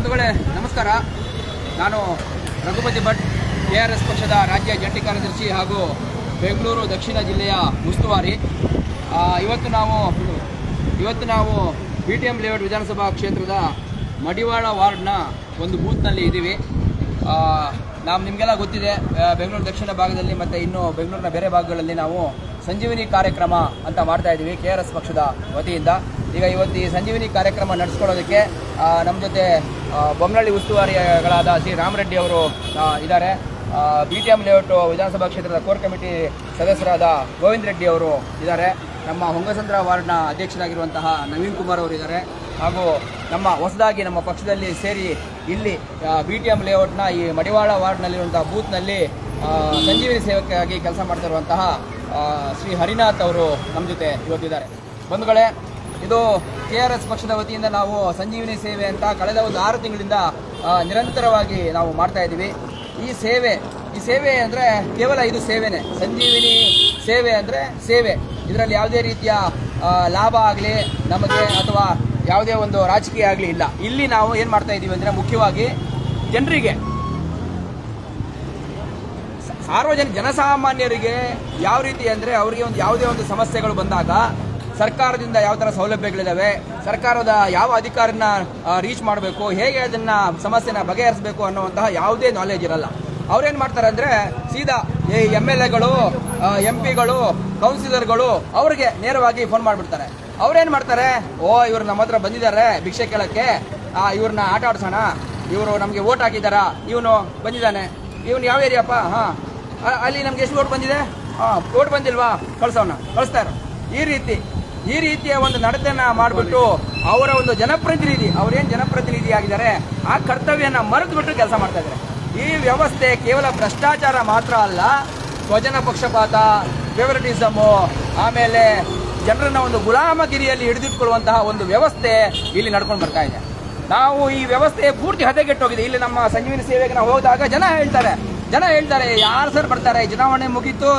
ಬಂಧುಗಳೇ, ನಮಸ್ಕಾರ. ನಾನು Raghupati Bhat, K R S ಪಕ್ಷದ ರಾಜ್ಯ ಜಂಟಿ ಕಾರ್ಯದರ್ಶಿ ಹಾಗೂ ಬೆಂಗಳೂರು ದಕ್ಷಿಣ ಜಿಲ್ಲೆಯ ಉಸ್ತುವಾರಿ. ಇವತ್ತು ನಾವು ಇವತ್ತು ನಾವು ಬಿ ಟಿ ಎಂ ಲೇಔಟ್ ವಿಧಾನಸಭಾ ಕ್ಷೇತ್ರದ ಮಡಿವಾಳ ವಾರ್ಡ್ನ ಒಂದು ಬೂತ್ನಲ್ಲಿ ಇದ್ದೀವಿ. ನಾವು ನಿಮಗೆಲ್ಲ ಗೊತ್ತಿದೆ ಬೆಂಗಳೂರು ದಕ್ಷಿಣ ಭಾಗದಲ್ಲಿ ಮತ್ತು ಇನ್ನು ಬೆಂಗಳೂರಿನ ಬೇರೆ ಭಾಗಗಳಲ್ಲಿ ನಾವು ಸಂಜೀವಿನಿ ಕಾರ್ಯಕ್ರಮ ಅಂತ ಮಾಡ್ತಾ ಇದ್ದೀವಿ ಕೆ ಆರ್ ಎಸ್ ಪಕ್ಷದ ವತಿಯಿಂದ. ಈಗ ಇವತ್ತು ಈ ಸಂಜೀವಿನಿ ಕಾರ್ಯಕ್ರಮ ನಡೆಸ್ಕೊಳ್ಳೋದಕ್ಕೆ ನಮ್ಮ ಜೊತೆ ಬೊಮ್ಮನಹಳ್ಳಿ ಉಸ್ತುವಾರಿಗಳಾದ ಸಿ ರಾಮರೆಡ್ಡಿ ಅವರು ಇದ್ದಾರೆ. ಬಿ ಟಿ ಎಂ ಲೇಔಟ್ ವಿಧಾನಸಭಾ ಕ್ಷೇತ್ರದ ಕೋರ್ ಕಮಿಟಿ ಸದಸ್ಯರಾದ ಗೋವಿಂದ ರೆಡ್ಡಿ ಅವರು ಇದ್ದಾರೆ. ನಮ್ಮ ಹೊಂಗಸಂದ್ರ ವಾರ್ಡ್ನ ಅಧ್ಯಕ್ಷರಾಗಿರುವಂತಹ ನವೀನ್ ಕುಮಾರ್ ಅವರು ಇದ್ದಾರೆ. ಹಾಗೂ ನಮ್ಮ ಹೊಸದಾಗಿ ನಮ್ಮ ಪಕ್ಷದಲ್ಲಿ ಸೇರಿ ಇಲ್ಲಿ ಬಿ ಟಿ ಎಂ ಲೇಔಟ್ನ ಈ ಮಡಿವಾಳ ವಾರ್ಡ್ನಲ್ಲಿರುವಂತಹ ಬೂತ್ನಲ್ಲಿ ಸಂಜೀವಿನಿ ಸೇವಕಿಯಾಗಿ ಕೆಲಸ ಮಾಡ್ತಿರುವಂತಹ ಶ್ರೀ ಹರಿನಾಥ್ ಅವರು ನಮ್ಮ ಜೊತೆ ಇವತ್ತಿದ್ದಾರೆ. ಬಂಧುಗಳೇ ಇದು ಕೆ ಆರ್ ಎಸ್ ಪಕ್ಷದ ವತಿಯಿಂದ ನಾವು ಸಂಜೀವಿನಿ ಸೇವೆ ಅಂತ ಕಳೆದ ಒಂದು ಆರು ತಿಂಗಳಿಂದ ನಿರಂತರವಾಗಿ ನಾವು ಮಾಡ್ತಾ ಇದ್ದೀವಿ. ಈ ಸೇವೆ ಈ ಸೇವೆ ಅಂದರೆ ಕೇವಲ ಇದು ಸೇವೆನೇ. ಸಂಜೀವಿನಿ ಸೇವೆ ಅಂದರೆ ಸೇವೆ. ಇದರಲ್ಲಿ ಯಾವುದೇ ರೀತಿಯ ಲಾಭ ಆಗಲಿ, ನಮಗೆ ಅಥವಾ ಯಾವುದೇ ಒಂದು ರಾಜಕೀಯ ಆಗಲಿ ಇಲ್ಲ. ಇಲ್ಲಿ ನಾವು ಏನು ಮಾಡ್ತಾ ಇದ್ದೀವಿ ಅಂದರೆ ಮುಖ್ಯವಾಗಿ ಜನರಿಗೆ, ಸಾರ್ವಜನಿಕ ಜನಸಾಮಾನ್ಯರಿಗೆ ಯಾವ ರೀತಿ ಅಂದರೆ ಅವರಿಗೆ ಒಂದು ಯಾವುದೇ ಒಂದು ಸಮಸ್ಯೆಗಳು ಬಂದಾಗ ಸರ್ಕಾರದಿಂದ ಯಾವ ಥರ ಸೌಲಭ್ಯಗಳಿದ್ದಾವೆ ಸರ್ಕಾರದ ಯಾವ ಅಧಿಕಾರನ ರೀಚ್ ಮಾಡಬೇಕು, ಹೇಗೆ ಅದನ್ನು ಸಮಸ್ಯೆನ ಬಗೆಹರಿಸಬೇಕು ಅನ್ನುವಂತಹ ಯಾವುದೇ ನಾಲೆಜ್ ಇರಲ್ಲ. ಅವ್ರೇನು ಮಾಡ್ತಾರೆ ಅಂದರೆ ಸೀದಾ ಈ ಎಂ ಎಲ್ ಎಗಳು ಎಂ ಪಿಗಳು ಕೌನ್ಸಿಲರ್ಗಳು ಅವ್ರಿಗೆ ನೇರವಾಗಿ ಫೋನ್ ಮಾಡಿಬಿಡ್ತಾರೆ. ಅವ್ರೇನು ಮಾಡ್ತಾರೆ, ಓ, ಇವ್ರು ನಮ್ಮ ಹತ್ರ ಬಂದಿದ್ದಾರೆ ಭಿಕ್ಷೆ ಕೇಳಕ್ಕೆ ಇವ್ರನ್ನ ಆಟ ಆಡ್ಸೋಣ, ಇವರು ನಮಗೆ ಓಟ್ ಹಾಕಿದಾರ ಇವನು ಬಂದಿದ್ದಾನೆ, ಇವನು ಯಾವ ಏರಿಯಾಪ್ಪ? ಹಾಂ ಅಲ್ಲಿ ನಮ್ಗೆ ಎಷ್ಟು ಓಟ್ ಬಂದಿದೆ? ಹಾಂ ಓಟ್ ಬಂದಿಲ್ವಾ? ಕಳ್ಸೋಣ ಕಳಿಸ್ತಾರೆ ಈ ರೀತಿ ಈ ರೀತಿಯ ಒಂದು ನಡತೆಯನ್ನ ಮಾಡಿಬಿಟ್ಟು ಅವರ ಒಂದು ಜನಪ್ರತಿನಿಧಿ, ಅವರೇನು ಜನಪ್ರತಿನಿಧಿ ಆಗಿದ್ದಾರೆ ಆ ಕರ್ತವ್ಯನ ಮರೆತು ಬಿಟ್ಟು ಕೆಲಸ ಮಾಡ್ತಾ ಇದ್ದಾರೆ. ಈ ವ್ಯವಸ್ಥೆ ಕೇವಲ ಭ್ರಷ್ಟಾಚಾರ ಮಾತ್ರ ಅಲ್ಲ, ಸ್ವಜನ ಪಕ್ಷಪಾತ ಫೇವರಿಟಿಸಮು ಆಮೇಲೆ ಜನರನ್ನ ಒಂದು ಗುಲಾಮಗಿರಿಯಲ್ಲಿ ಹಿಡಿದಿಟ್ಕೊಳ್ಳುವಂತಹ ಒಂದು ವ್ಯವಸ್ಥೆ ಇಲ್ಲಿ ನಡ್ಕೊಂಡು ಬರ್ತಾ ಇದೆ. ನಾವು ಈ ವ್ಯವಸ್ಥೆ ಪೂರ್ತಿ ಹದಗೆಟ್ಟೋಗಿದೆ. ಇಲ್ಲಿ ನಮ್ಮ ಸಂಜೀವಿನ ಸೇವೆಗೆ ನಾವು ಹೋದಾಗ ಜನ ಹೇಳ್ತಾರೆ ಜನ ಹೇಳ್ತಾರೆ, ಯಾರು ಸರ್ ಬರ್ತಾರೆ? ಚುನಾವಣೆ ಮುಗೀತು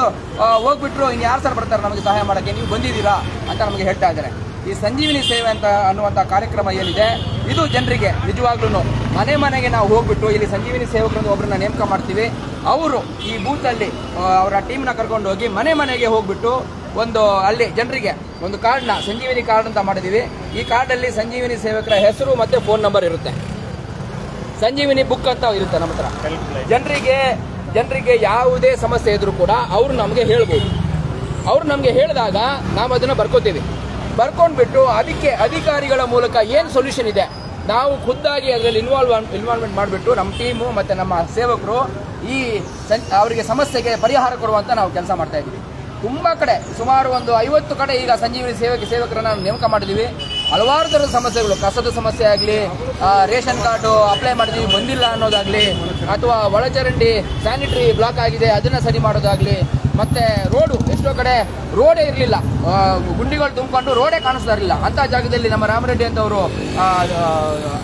ಹೋಗ್ಬಿಟ್ರು ಇನ್ನು ಯಾರು ಸರ್ ಬರ್ತಾರೆ ನಮಗೆ ಸಹಾಯ ಮಾಡೋಕ್ಕೆ? ನೀವು ಬಂದಿದ್ದೀರಾ? ಅಂತ ನಮಗೆ ಹೇಳ್ತಾ ಇದ್ದಾರೆ. ಈ ಸಂಜೀವಿನಿ ಸೇವೆ ಅಂತ ಅನ್ನುವಂಥ ಕಾರ್ಯಕ್ರಮ ಏನಿದೆ, ಇದು ಜನರಿಗೆ ನಿಜವಾಗ್ಲೂ ಮನೆ ಮನೆಗೆ ನಾವು ಹೋಗ್ಬಿಟ್ಟು ಇಲ್ಲಿ ಸಂಜೀವಿನಿ ಸೇವಕರನ್ನು ಒಬ್ಬರನ್ನ ನೇಮಕ ಮಾಡ್ತೀವಿ. ಅವರು ಈ ಬೂತಲ್ಲಿ ಅವರ ಟೀಮ್ನ ಕರ್ಕೊಂಡು ಹೋಗಿ ಮನೆ ಮನೆಗೆ ಹೋಗ್ಬಿಟ್ಟು ಒಂದು ಅಲ್ಲಿ ಜನರಿಗೆ ಒಂದು ಕಾರ್ಡ್ನ ಸಂಜೀವಿನಿ ಕಾರ್ಡ್ ಅಂತ ಮಾಡಿದ್ದೀವಿ ಈ ಕಾರ್ಡಲ್ಲಿ ಸಂಜೀವಿನಿ ಸೇವಕರ ಹೆಸರು ಮತ್ತು ಫೋನ್ ನಂಬರ್ ಇರುತ್ತೆ. ಸಂಜೀವಿನಿ ಬುಕ್ ಅಂತ ಇರುತ್ತೆ ನಮ್ಮ ಹತ್ರ. ಜನರಿಗೆ ಜನರಿಗೆ ಯಾವುದೇ ಸಮಸ್ಯೆ ಇದ್ರೂ ಕೂಡ ಅವ್ರು ನಮಗೆ ಹೇಳ್ಬೋದು. ಅವ್ರು ನಮಗೆ ಹೇಳಿದಾಗ ನಾವು ಅದನ್ನು ಬರ್ಕೋತೀವಿ. ಬರ್ಕೊಂಡ್ಬಿಟ್ಟು ಅದಕ್ಕೆ ಅಧಿಕಾರಿಗಳ ಮೂಲಕ ಏನು ಸೊಲ್ಯೂಷನ್ ಇದೆ? ನಾವು ಖುದ್ದಾಗಿ ಅದರಲ್ಲಿ ಇನ್ವಾಲ್ವ್ ಇನ್ವಾಲ್ವ್ಮೆಂಟ್ ಮಾಡಿಬಿಟ್ಟು ನಮ್ಮ ಟೀಮು ಮತ್ತು ನಮ್ಮ ಸೇವಕರು ಈ ಸಂ, ಅವರಿಗೆ ಸಮಸ್ಯೆಗೆ ಪರಿಹಾರ ಕೊಡುವಂಥ ನಾವು ಕೆಲಸ ಮಾಡ್ತಾ ಇದ್ದೀವಿ ತುಂಬ ಕಡೆ, ಸುಮಾರು ಒಂದು ಐವತ್ತು ಕಡೆ ಈಗ ಸಂಜೀವಿನಿ ಸೇವಕ, ಸೇವಕರನ್ನು ನೇಮಕ ಮಾಡಿದ್ದೀವಿ ಹಲವಾರು ಥರದ ಸಮಸ್ಯೆಗಳು, ಕಸದ ಸಮಸ್ಯೆ ಆಗಲಿ ರೇಷನ್ ಕಾರ್ಡು ಅಪ್ಲೈ ಮಾಡಿದ್ವಿ, ಬಂದಿಲ್ಲ ಅನ್ನೋದಾಗಲಿ, ಅಥವಾ ಒಳಚರಂಡಿ ಸ್ಯಾನಿಟರಿ ಬ್ಲಾಕ್ ಆಗಿದೆ, ಅದನ್ನು ಸರಿ ಮಾಡೋದಾಗಲಿ, ಮತ್ತೆ ರೋಡು, ಎಷ್ಟೋ ಕಡೆ ರೋಡೇ ಇರಲಿಲ್ಲ. ಗುಂಡಿಗಳು ತುಂಬಿಕೊಂಡು ರೋಡೇ ಕಾಣಿಸ್ತಾ ಇರಲಿಲ್ಲ. ಅಂಥ ಜಾಗದಲ್ಲಿ ನಮ್ಮ ರಾಮರೆಡ್ಡಿ ಅಂತವರು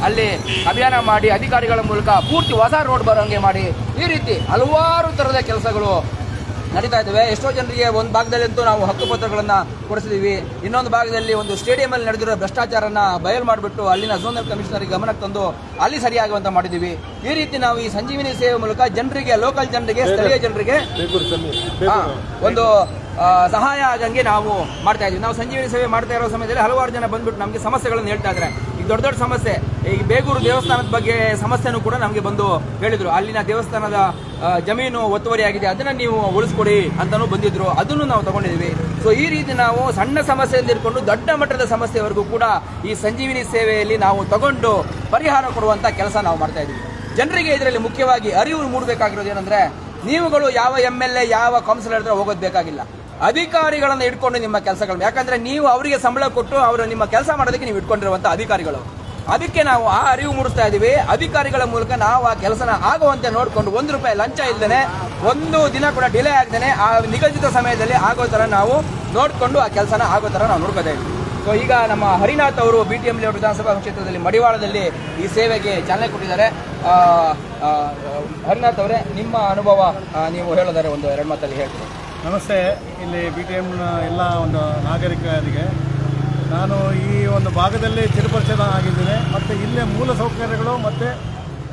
ಅಲ್ಲಿ ಅಭಿಯಾನ ಮಾಡಿ ಅಧಿಕಾರಿಗಳ ಮೂಲಕ ಪೂರ್ತಿ ಹೊಸ ರೋಡ್ ಬರೋಂಗೆ ಮಾಡಿ, ಈ ರೀತಿ ಹಲವಾರು ಥರದ ಕೆಲಸಗಳು ನಡೀತಾ ಇದ್ದಾವೆ. ಎಷ್ಟೋ ಜನರಿಗೆ ಒಂದು ಭಾಗದಲ್ಲಂತೂ ನಾವು ಹಕ್ಕುಪತ್ರಗಳನ್ನು ಕೊಡಿಸಿದ್ದೀವಿ ಇನ್ನೊಂದು ಭಾಗದಲ್ಲಿ ಒಂದು ಸ್ಟೇಡಿಯಂ ಅಲ್ಲಿ ನಡೆದಿರೋ ಭ್ರಷ್ಟಾಚಾರನ ಬಯಲು ಮಾಡಿಬಿಟ್ಟು ಅಲ್ಲಿನ ಝೋನಲ್ ಕಮಿಷನರಿಗೆ ಗಮನಕ್ಕೆ ತಂದು ಅಲ್ಲಿ ಸರಿಯಾಗುವಂತ ಮಾಡಿದ್ದೀವಿ ಈ ರೀತಿ ನಾವು ಈ ಸಂಜೀವಿನಿ ಸೇವೆ ಮೂಲಕ ಜನರಿಗೆ ಲೋಕಲ್ ಜನರಿಗೆ ಸ್ಥಳೀಯ ಜನರಿಗೆ ಒಂದು ಸಹಾಯ ಆಗಂಗೆ ನಾವು ಮಾಡ್ತಾ ಇದ್ದೀವಿ. ನಾವು ಸಂಜೀವಿನಿ ಸೇವೆ ಮಾಡ್ತಾ ಇರೋ ಸಮಯದಲ್ಲಿ ಹಲವಾರು ಜನ ಬಂದ್ಬಿಟ್ಟು ನಮಗೆ ಸಮಸ್ಯೆಗಳನ್ನು ಹೇಳ್ತಾ ಇದ್ದಾರೆ. ದೊಡ್ಡ ದೊಡ್ಡ ಸಮಸ್ಯೆ. ಈ ಬೇಗೂರು ದೇವಸ್ಥಾನದ ಬಗ್ಗೆ ಸಮಸ್ಯೆನೂ ಕೂಡ ನಮಗೆ ಬಂದು ಹೇಳಿದರು. ಅಲ್ಲಿನ ದೇವಸ್ಥಾನದ ಜಮೀನು ಒತ್ತುವರಿ ಆಗಿದೆ. ಅದನ್ನ ನೀವು ಉಳಿಸ್ಕೊಡಿ ಅಂತಲೂ ಬಂದಿದ್ರು. ಅದನ್ನು ನಾವು ತಗೊಂಡಿದ್ದೀವಿ. ಸೊ ಈ ರೀತಿ ನಾವು ಸಣ್ಣ ಸಮಸ್ಯೆಯಿಂದ ಇಟ್ಕೊಂಡು ದೊಡ್ಡ ಮಟ್ಟದ ಸಮಸ್ಯೆವರೆಗೂ ಕೂಡ ಈ ಸಂಜೀವಿನಿ ಸೇವೆಯಲ್ಲಿ ನಾವು ತಗೊಂಡು ಪರಿಹಾರ ಕೊಡುವಂಥ ಕೆಲಸ ನಾವು ಮಾಡ್ತಾ ಇದ್ದೀವಿ. ಜನರಿಗೆ ಇದರಲ್ಲಿ ಮುಖ್ಯವಾಗಿ ಅರಿವು ಮೂಡಬೇಕಾಗಿರೋದು ಏನಂದರೆ, ನೀವುಗಳು ಯಾವ ಎಂ ಎಲ್ ಎ ಯಾವ ಕೌನ್ಸಿಲರ್ ಹತ್ರ ಹೋಗೋದು ಬೇಕಾಗಿಲ್ಲ. ಅಧಿಕಾರಿಗಳನ್ನ ಇಟ್ಕೊಂಡು ನಿಮ್ಮ ಕೆಲಸಗಳು ಯಾಕಂದ್ರೆ ನೀವು ಅವರಿಗೆ ಸಂಬಳ ಕೊಟ್ಟು ಅವರು ನಿಮ್ಮ ಕೆಲಸ ಮಾಡೋದಕ್ಕೆ ನೀವು ಇಟ್ಕೊಂಡಿರುವಂತ ಅಧಿಕಾರಿಗಳು. ಅದಕ್ಕೆ ನಾವು ಆ ಅರಿವು ಮೂಡಿಸ್ತಾ ಇದ್ದೀವಿ ಅಧಿಕಾರಿಗಳ ಮೂಲಕ ನಾವು ಆ ಕೆಲಸನ ಆಗುವಂತೆ ನೋಡಿಕೊಂಡು ಒಂದು ರೂಪಾಯಿ ಲಂಚ ಇಲ್ಲದೆ ಒಂದು ದಿನ ಕೂಡ ಡಿಲೇ ಆಗ್ದೇನೆ ಆ ನಿಗದಿತ ಸಮಯದಲ್ಲಿ ಆಗೋ ಥರ ನಾವು ನೋಡಿಕೊಂಡು ಆ ಕೆಲಸನ ಆಗೋ ಥರ ನಾವು ನೋಡ್ಕೋತಾ ಇದ್ದೀವಿ ಸೊ ಈಗ ನಮ್ಮ ಹರಿನಾಥ್ ಅವರು ಬಿ ಟಿ ಎಂ ಲೇಔಟ್ ವಿಧಾನಸಭಾ ಕ್ಷೇತ್ರದಲ್ಲಿ ಮಡಿವಾಳದಲ್ಲಿ ಈ ಸೇವೆಗೆ ಚಾಲನೆ ಕೊಟ್ಟಿದ್ದಾರೆ. ಹರಿನಾಥ್ ಅವರೇ, ನಿಮ್ಮ ಅನುಭವ ನೀವು ಹೇಳೋದಾರೆ ಒಂದು ಎರಡು ಮಾತಲ್ಲಿ ಹೇಳ್ತೀನಿ. ನಮಸ್ತೆ. ಇಲ್ಲಿ ಬಿ ಟಿ ಎಮ್ನ ಎಲ್ಲ ಒಂದು ನಾಗರಿಕರಿಗೆ. ನಾನು ಈ ಒಂದು ಭಾಗದಲ್ಲಿ ಚಿರಪರಿಚಯ ಆಗಿದ್ದೇನೆ. ಮತ್ತು ಇಲ್ಲೇ ಮೂಲ ಸೌಕರ್ಯಗಳು ಮತ್ತು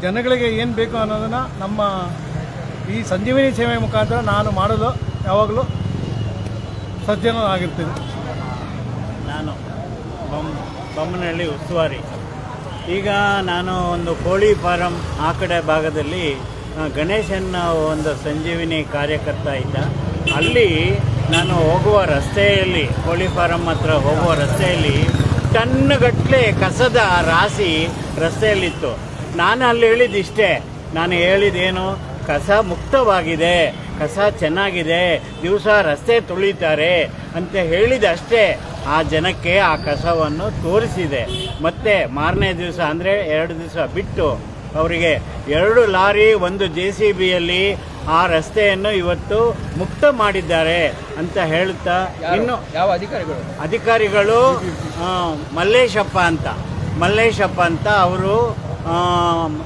ಜನಗಳಿಗೆ ಏನು ಬೇಕು ಅನ್ನೋದನ್ನು ನಮ್ಮ ಈ ಸಂಜೀವಿನಿ ಸೇವೆ ಮುಖಾಂತರ ನಾನು ಮಾಡಲು ಯಾವಾಗಲೂ ಸಜ್ಜನರಾಗಿರ್ತೀನಿ ನಾನು ಬೊಮ್ಮ ಬೊಮ್ಮನಹಳ್ಳಿ ಉಸ್ತುವಾರಿ. ಈಗ ನಾನು ಒಂದು ಕೋಳಿ ಫಾರಂ ಆ ಕಡೆ ಭಾಗದಲ್ಲಿ ಗಣೇಶನ ಒಂದು ಸಂಜೀವಿನಿ ಕಾರ್ಯಕರ್ತ ಇದ್ದ. ಅಲ್ಲಿ ನಾನು ಹೋಗುವ ರಸ್ತೆಯಲ್ಲಿ, ಕೋಳಿ ಫಾರಂ ಹತ್ರ ಹೋಗುವ ರಸ್ತೆಯಲ್ಲಿ ಟನ್ಗಟ್ಟಲೆ ಕಸದ ರಾಶಿ ರಸ್ತೆಯಲ್ಲಿತ್ತು. ನಾನು ಅಲ್ಲಿ ಹೇಳಿದ್ದಿಷ್ಟೇ ನಾನು ಹೇಳಿದೇನು, ಕಸ ಮುಕ್ತವಾಗಿದೆ, ಕಸ ಚೆನ್ನಾಗಿದೆ, ದಿವಸ ರಸ್ತೆ ತುಳಿತಾರೆ ಅಂತ ಹೇಳಿದಷ್ಟೇ. ಆ ಜನಕ್ಕೆ ಆ ಕಸವನ್ನು ತೋರಿಸಿದೆ. ಮತ್ತೆ ಮಾರನೇ ದಿವಸ ಅಂದರೆ ಎರಡು ದಿವಸ ಬಿಟ್ಟು ಅವರಿಗೆ ಎರಡು ಲಾರಿ, ಒಂದು ಜೆ ಸಿ ಬಿಯಲ್ಲಿ ಆ ರಸ್ತೆಯನ್ನು ಇವತ್ತು ಮುಕ್ತ ಮಾಡಿದ್ದಾರೆ ಅಂತ ಹೇಳ್ತಾ ಇನ್ನು ಯಾವ ಅಧಿಕಾರಿಗಳು? ಅಧಿಕಾರಿಗಳು ಮಲ್ಲೇಶಪ್ಪ ಅಂತ. ಮಲ್ಲೇಶಪ್ಪ ಅಂತ ಅವರು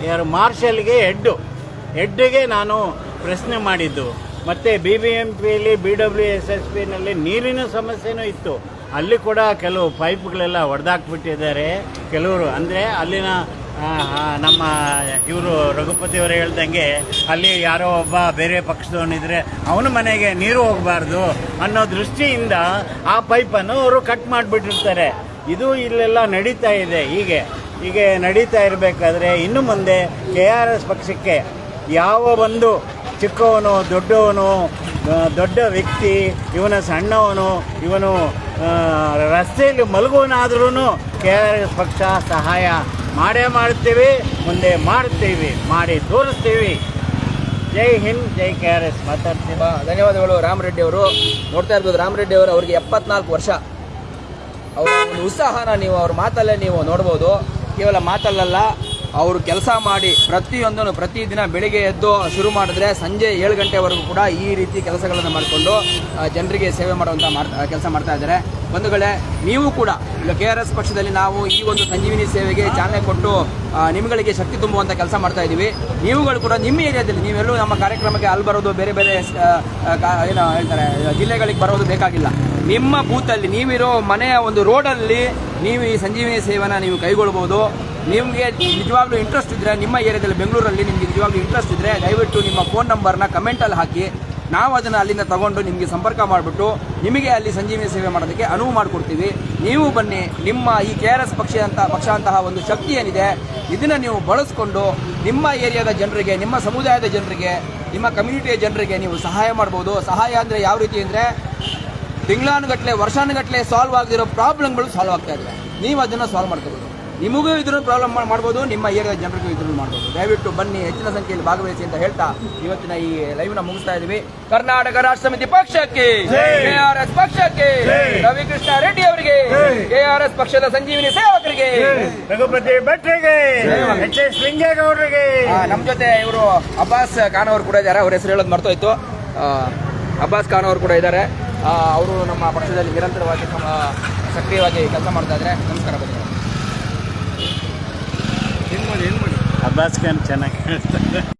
ಯಾರು ಮಾರ್ಷಲ್ಗೆ ಹೆಡ್ಡು. ಹೆಡ್ಡಿಗೆ ನಾನು ಪ್ರಶ್ನೆ ಮಾಡಿದ್ದು. ಮತ್ತು ಬಿ ಬಿ ಎಂ ಪಿಯಲ್ಲಿ ಬಿ ಡಬ್ಲ್ಯೂ ಎಸ್ ಎಸ್ ಪಿನಲ್ಲಿ ನೀರಿನ ಸಮಸ್ಯೆನೂ ಇತ್ತು. ಅಲ್ಲಿ ಕೂಡ ಕೆಲವು ಪೈಪ್ಗಳೆಲ್ಲ ಹೊಡೆದಾಕ್ಬಿಟ್ಟಿದ್ದಾರೆ ಕೆಲವರು ಅಂದರೆ ಅಲ್ಲಿನ ನಮ್ಮ ಇವರು ರಘುಪತಿಯವರು ಹೇಳ್ದಂಗೆ ಅಲ್ಲಿ ಯಾರೋ ಒಬ್ಬ ಬೇರೆ ಪಕ್ಷದವನಿದ್ರೆ ಅವನ ಮನೆಗೆ ನೀರು ಹೋಗಬಾರ್ದು ಅನ್ನೋ ದೃಷ್ಟಿಯಿಂದ ಆ ಪೈಪನ್ನು ಅವರು ಕಟ್ ಮಾಡಿಬಿಟ್ಟಿರ್ತಾರೆ. ಇದು ಇಲ್ಲೆಲ್ಲ ನಡೀತಾ ಇದೆ. ಹೀಗೆ ಹೀಗೆ ನಡೀತಾ ಇರಬೇಕಾದ್ರೆ ಇನ್ನು ಮುಂದೆ ಕೆ ಆರ್ ಎಸ್ ಪಕ್ಷಕ್ಕೆ ಯಾವ ಒಂದು ಚಿಕ್ಕವನು, ದೊಡ್ಡವನು ದೊಡ್ಡ ವ್ಯಕ್ತಿ, ಇವನ ಸಣ್ಣವನು, ಇವನು ರಸ್ತೆಯಲ್ಲಿ ಮಲಗುವನಾದ್ರೂ ಕೆ ಆರ್ ಎಸ್ ಪಕ್ಷ ಸಹಾಯ ಮಾಡೇ ಮಾಡುತ್ತೇವೆ, ಮುಂದೆ ಮಾಡುತ್ತೇವೆ, ಮಾಡಿ ತೋರಿಸ್ತೀವಿ. ಜೈ ಹಿಂದ್, ಜೈ ಕೆ ಆರ್ ಎಸ್ ಮಾತಾಡ್ತೀವಿ ಧನ್ಯವಾದಗಳು ರಾಮರೆಡ್ಡಿ ಅವರು. ನೋಡ್ತಾ ಇರ್ಬೋದು ರಾಮರೆಡ್ಡಿ ಅವರು ಅವರಿಗೆ ಎಪ್ಪತ್ನಾಲ್ಕು ವರ್ಷ. ಅವರ ಒಂದು ಉತ್ಸಾಹನ ನೀವು, ಅವ್ರ ಮಾತಲ್ಲೇ ನೀವು ನೋಡ್ಬೋದು. ಕೇವಲ ಮಾತಲ್ಲಲ್ಲ ಅವರು ಕೆಲಸ ಮಾಡಿ ಪ್ರತಿಯೊಂದನ್ನು ಪ್ರತಿದಿನ ಬೆಳಿಗ್ಗೆ ಎದ್ದು ಶುರು ಮಾಡಿದ್ರೆ ಸಂಜೆ ಏಳು ಗಂಟೆವರೆಗೂ ಕೂಡ ಈ ರೀತಿ ಕೆಲಸಗಳನ್ನು ಮಾಡಿಕೊಂಡು ಜನರಿಗೆ ಸೇವೆ ಮಾಡುವಂಥ ಮಾಡ್ತಾ ಕೆಲಸ ಮಾಡ್ತಾ ಇದ್ದಾರೆ. ಬಂಧುಗಳೇ, ನೀವು ಕೂಡ, ಈಗ ಕೆ ಆರ್ ಎಸ್ ಪಕ್ಷದಲ್ಲಿ ನಾವು ಈ ಒಂದು ಸಂಜೀವಿನಿ ಸೇವೆಗೆ ಚಾಲನೆ ಕೊಟ್ಟು ನಿಮ್ಗಳಿಗೆ ಶಕ್ತಿ ತುಂಬುವಂಥ ಕೆಲಸ ಮಾಡ್ತಾ ಇದ್ದೀವಿ. ನೀವುಗಳು ಕೂಡ ನಿಮ್ಮ ಏರಿಯಾದಲ್ಲಿ ನೀವೆಲ್ಲೂ ನಮ್ಮ ಕಾರ್ಯಕ್ರಮಕ್ಕೆ ಅಲ್ಲಿ ಬರೋದು ಬೇರೆ ಬೇರೆ ಏನು ಹೇಳ್ತಾರೆ, ಜಿಲ್ಲೆಗಳಿಗೆ ಬರೋದು ಬೇಕಾಗಿಲ್ಲ. ನಿಮ್ಮ ಬೂತಲ್ಲಿ, ನೀವಿರೋ ಮನೆಯ ಒಂದು ರೋಡಲ್ಲಿ ನೀವು ಈ ಸಂಜೀವಿನಿ ಸೇವೆನ ನೀವು ಕೈಗೊಳ್ಬೋದು. ನಿಮಗೆ ನಿಜವಾಗ್ಲೂ ಇಂಟ್ರೆಸ್ಟ್ ಇದ್ದರೆ ನಿಮ್ಮ ಏರಿಯಾದಲ್ಲಿ ಬೆಂಗಳೂರಲ್ಲಿ ನಿಮಗೆ ನಿಜವಾಗ್ಲೂ ಇಂಟ್ರೆಸ್ಟ್ ಇದ್ರೆ, ದಯವಿಟ್ಟು ನಿಮ್ಮ ಫೋನ್ ನಂಬರ್ನ ಕಮೆಂಟಲ್ಲಿ ಹಾಕಿ. ನಾವು ಅದನ್ನು ಅಲ್ಲಿಂದ ತಗೊಂಡು ನಿಮಗೆ ಸಂಪರ್ಕ ಮಾಡಿಬಿಟ್ಟು, ನಿಮಗೆ ಅಲ್ಲಿ ಸಂಜೀವಿನಿ ಸೇವೆ ಮಾಡೋದಕ್ಕೆ ಅನುವು ಮಾಡಿಕೊಡ್ತೀವಿ. ನೀವು ಬನ್ನಿ, ನಿಮ್ಮ ಈ ಕೆ ಆರ್ ಎಸ್ ಪಕ್ಷ ಅಂತ ಪಕ್ಷ ಅಂತಹ ಒಂದು ಶಕ್ತಿ ಏನಿದೆ, ಇದನ್ನು ನೀವು ಬಳಸ್ಕೊಂಡು ನಿಮ್ಮ ಏರಿಯಾದ ಜನರಿಗೆ, ನಿಮ್ಮ ಸಮುದಾಯದ ಜನರಿಗೆ, ನಿಮ್ಮ ಕಮ್ಯುನಿಟಿಯ ಜನರಿಗೆ ನೀವು ಸಹಾಯ ಮಾಡ್ಬೋದು. ಸಹಾಯ ಅಂದರೆ ಯಾವ ರೀತಿ ಅಂದರೆ ತಿಂಗಳಾನುಗಟ್ಟಲೆ ವರ್ಷಾನುಗಟ್ಟಲೆ ಸಾಲ್ವ್ ಆಗದಿರೋ ಪ್ರಾಬ್ಲಮ್ಗಳು ಸಾಲ್ವ್ ಆಗ್ತಾ ಇದೆ ನೀವು ಅದನ್ನು ಸಾಲ್ವ್ ಮಾಡ್ಕೋಬೋದು. ನಿಮಗೂ ಇದ್ರೂ ಪ್ರಾಬ್ಲಮ್ ಮಾಡ್ಬೋದು ನಿಮ್ಮ ಏರಿಯಾದ ಜನರಿಗೂ ಇದ್ರೂ ಮಾಡ್ಬೋದು. ದಯವಿಟ್ಟು ಬನ್ನಿ ಹೆಚ್ಚಿನ ಸಂಖ್ಯೆಯಲ್ಲಿ ಭಾಗವಹಿಸಿ ಅಂತ ಹೇಳ್ತಾ ಇವತ್ತಿನ ಈ ಲೈವ್ನ ಮುಗಿಸ್ತಾ ಇದ್ದೀವಿ ಕರ್ನಾಟಕ ರಾಷ್ಟ್ರ ಸಮಿತಿ ಪಕ್ಷಕ್ಕೆ ಕೆ ಆರ್ ಎಸ್ ಪಕ್ಷಕ್ಕೆ ರವಿಕೃಷ್ಣ ರೆಡ್ಡಿ ಅವರಿಗೆ ಕೆ ಆರ್ ಎಸ್ ಪಕ್ಷದ ಸಂಜೀವಿನಿ ಸೇವಕರಿಗೆ ರಘುಪತಿ ಭಟ್ರಿಗೆ ಆ, ನಮ್ಮ ಜೊತೆ ಇವರು ಅಬ್ಬಾಸ್ ಖಾನ್ ಅವರು ಕೂಡ ಇದ್ದಾರೆ. ಅವ್ರ ಹೆಸರು ಹೇಳೋದು ಮರ್ತೋಯ್ತು. ಅಬ್ಬಾಸ್ ಖಾನ್ ಅವರು ಕೂಡ ಇದ್ದಾರೆ. ಅವರು ನಮ್ಮ ಪಕ್ಷದಲ್ಲಿ ನಿರಂತರವಾಗಿ ಸಕ್ರಿಯವಾಗಿ ಕೆಲಸ ಮಾಡ್ತಾ ಇದ್ದಾರೆ. ನಮಸ್ಕಾರ ಬನ್ನಿ ಅಬ್ಬಾಸ್ ಖಾನ್ ಚೆನ್ನಾಗಿ ಹೇಳ್ತಾರೆ